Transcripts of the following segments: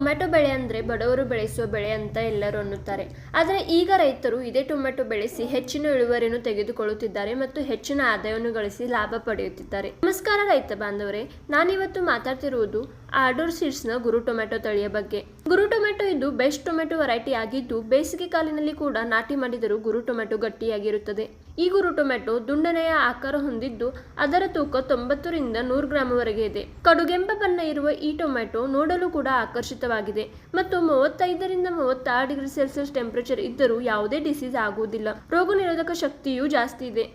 Tomato ಬೆಳೆ ಅಂದರೆ ಬಡವರು ಬೆಳೆಸುವ ಬೆಳೆ ಅಂತ ಎಲ್ಲರೂ ಅನ್ನುತ್ತಾರೆ. ಆದರೆ ಈಗ ರೈತರು ಇದೇ ಟೊಮೆಟೊ ಬೆಳೆಸಿ ಹೆಚ್ಚಿನ ಇಳುವರಿಯನ್ನು ತೆಗೆದುಕೊಳ್ಳುತ್ತಿದ್ದಾರೆ ಮತ್ತು ಹೆಚ್ಚಿನ ಆದಾಯವನ್ನು ಗಳಿಸಿ ಲಾಭ ಪಡೆಯುತ್ತಿದ್ದಾರೆ. ನಮಸ್ಕಾರ ರೈತ ಬಾಂಧವರೇ, ನಾನಿವತ್ತು ಮಾತಾಡ್ತಿರುವುದು ಆಡೋರ್ ಸೀಡ್ಸ್ನ ಗುರು ಟೊಮೆಟೊ ತಳಿಯ ಬಗ್ಗೆ. ಗುರು ಟೊಮೆಟೊ ಇದು ಬೆಸ್ಟ್ ಟೊಮೆಟೊ ವೆರೈಟಿ ಆಗಿದ್ದು, ಬೇಸಿಗೆ ಕಾಲಿನಲ್ಲಿ ಕೂಡ ನಾಟಿ ಮಾಡಿದರೂ ಗುರು ಟೊಮೆಟೊ ಗಟ್ಟಿಯಾಗಿರುತ್ತದೆ. ಈ ಗುರು ಟೊಮೆಟೊ ದುಂಡನೆಯ ಆಕಾರ ಹೊಂದಿದ್ದು ಅದರ ತೂಕ ತೊಂಬತ್ತರಿಂದ ನೂರು ಗ್ರಾಂವರೆಗೆ ಇದೆ. ಕಡುಗೆಂಪ ಬಣ್ಣ ಇರುವ ಈ ಟೊಮೆಟೊ ನೋಡಲು ಕೂಡ ಆಕರ್ಷಿತವಾಗಿದೆ ಮತ್ತು ಮೂವತ್ತೈದರಿಂದ ಮೂವತ್ತಾರು ಡಿಗ್ರಿ ಸೆಲ್ಸಿಯಸ್ ಟೆಂಪರೇಚರ್ ಇದ್ದರೂ ಯಾವುದೇ ಡಿಸೀಸ್ ಆಗುವುದಿಲ್ಲ. ರೋಗ ನಿರೋಧಕ ಶಕ್ತಿಯೂ ಜಾಸ್ತಿ ಇದೆ.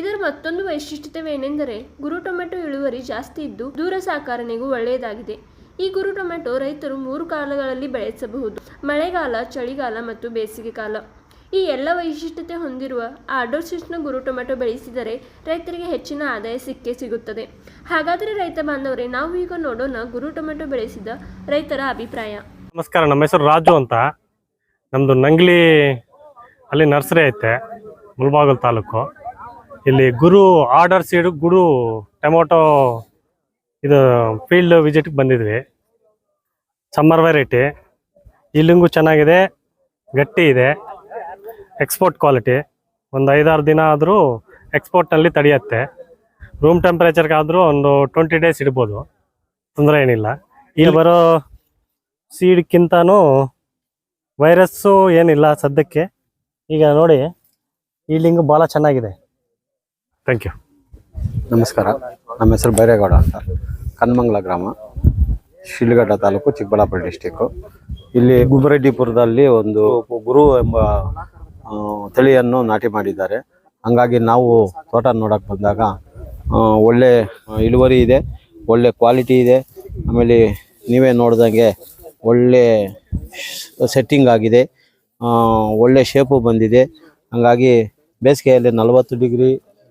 ಇದರ ಮತ್ತೊಂದು ವೈಶಿಷ್ಟ್ಯತೆವೇನೆಂದರೆ ಗುರು ಟೊಮೆಟೊ ಇಳುವರಿ ಜಾಸ್ತಿ ಇದ್ದು ದೂರ ಸಾಕಾರಣೆಗೂ ಒಳ್ಳೆಯದಾಗಿದೆ. ಈ ಗುರು ಟೊಮೆಟೊ ರೈತರು ಮೂರು ಕಾಲಗಳಲ್ಲಿ ಬೆಳೆಸಬಹುದು. ಮಳೆಗಾಲ, ಚಳಿಗಾಲ ಮತ್ತು ಬೇಸಿಗೆ ಕಾಲ ಈ ಎಲ್ಲ ವೈಶಿಷ್ಟ್ಯತೆ ಹೊಂದಿರುವ ಆರ್ಡರ್ ಸೀಡ್ಸ್ನ ಗುರು ಟೊಮೆಟೊ ಬೆಳೆಸಿದರೆ ರೈತರಿಗೆ ಹೆಚ್ಚಿನ ಆದಾಯ ಸಿಕ್ಕೇ ಸಿಗುತ್ತದೆ. ಹಾಗಾದರೆ ರೈತ ಬಾಂಧವರೇ, ನಾವು ಈಗ ನೋಡೋಣ ಗುರು ಟೊಮೆಟೊ ಬೆಳೆಸಿದ ರೈತರ ಅಭಿಪ್ರಾಯ. ನಮಸ್ಕಾರ, ನಮ್ಮ ಹೆಸರು ರಾಜು ಅಂತ. ನಮ್ಮದು ನಂಗ್ಲಿ ಅಲ್ಲಿ ನರ್ಸರಿ ಐತೆ, ಮುಲ್ಬಾಗಲ್ ತಾಲೂಕು. ಇಲ್ಲಿ ಗುರು ಆರ್ಡರ್ ಸೀಡು, ಗುರು ಟೊಮೊಟೊ ಇದು ಫೀಲ್ಡ್ ವಿಸಿಟ್ಗೆ ಬಂದಿದ್ವಿ. Summer variety. ಇಲ್ಲಿಂಗು ಚೆನ್ನಾಗಿದೆ, ಗಟ್ಟಿ ಇದೆ. Export quality. ಒಂದು ಐದಾರು ದಿನ ಆದರೂ ಎಕ್ಸ್ಪೋರ್ಟ್ನಲ್ಲಿ ತಡೆಯುತ್ತೆ. ರೂಮ್ ಟೆಂಪ್ರೇಚರ್ಗಾದರೂ ಒಂದು ಟ್ವೆಂಟಿ ಡೇಸ್ ಇಡ್ಬೋದು. ತೊಂದರೆ ಏನಿಲ್ಲ. ಇಲ್ಲಿ ಬರೋ ಸೀಡ್ಕ್ಕಿಂತನೂ ವೈರಸ್ಸು ಏನಿಲ್ಲ ಸದ್ಯಕ್ಕೆ. ಈಗ ನೋಡಿ ಈ ಲಿಂಗ್ ಭಾಳ ಚೆನ್ನಾಗಿದೆ. ಥ್ಯಾಂಕ್ ಯು ನಮಸ್ಕಾರ. ನಮ್ಮ ಹೆಸರು ಬೈರೇಗೌಡ ಅಂತ. ಕನ್ಮಂಗ್ಲ ಗ್ರಾಮ ಶಿಲ್ಘಟ್ಟ ತಾಲೂಕು ಚಿಕ್ಕಬಳ್ಳಾಪುರ ಡಿಸ್ಟಿಕ್ಕು ಇಲ್ಲಿ ಗುಬ್ಬರೆಡ್ಡಿಪುರದಲ್ಲಿ ಒಂದು ಗುರು ಎಂಬ ತಳಿಯನ್ನು ನಾಟಿ ಮಾಡಿದ್ದಾರೆ. ಹಂಗಾಗಿ ನಾವು ತೋಟ ನೋಡಕ್ಕೆ ಬಂದಾಗ ಒಳ್ಳೆ ಇಳುವರಿ ಇದೆ, ಒಳ್ಳೆ ಕ್ವಾಲಿಟಿ ಇದೆ. ಆಮೇಲೆ ನೀವೇ ನೋಡ್ದಂಗೆ ಒಳ್ಳೆ ಸೆಟ್ಟಿಂಗ್ ಆಗಿದೆ. ಒಳ್ಳೆ ಶೇಪು ಬಂದಿದೆ. ಹಂಗಾಗಿ ಬೇಸಿಗೆಯಲ್ಲಿ ನಲವತ್ತು ಡಿಗ್ರಿ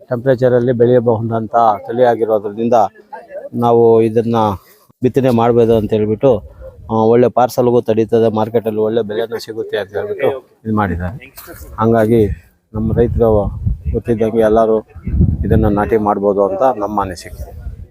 ಟೆಂಪ್ರೇಚರಲ್ಲಿ ಬೆಳೆಯಬಹುದಂಥ ತಳಿ ಆಗಿರೋದ್ರಿಂದ ನಾವು ಇದನ್ನು ಬಿತ್ತನೆ ಮಾಡ್ಬೋದು ಅಂತ ಹೇಳ್ಬಿಟ್ಟು ಒಳ್ಳೆ ಪಾರ್ಸಲ್ಗೂ ತಡೀತದೆ ಮಾರ್ಕೆಟಲ್ಲಿ ಒಳ್ಳೆ ಬೆಲೆನೂ ಸಿಗುತ್ತೆ ಅಂತ ಹೇಳ್ಬಿಟ್ಟು ಇದು ಮಾಡಿದ್ದಾರೆ. ಹಂಗಾಗಿ ನಮ್ಮ ರೈತರು ಗೊತ್ತಿದ್ದಂಗೆ ಎಲ್ಲರೂ ಇದನ್ನು ನಾಟಿ ಮಾಡ್ಬೋದು ಅಂತ ನಮ್ಮ ಅನಿಸಿಕೆ.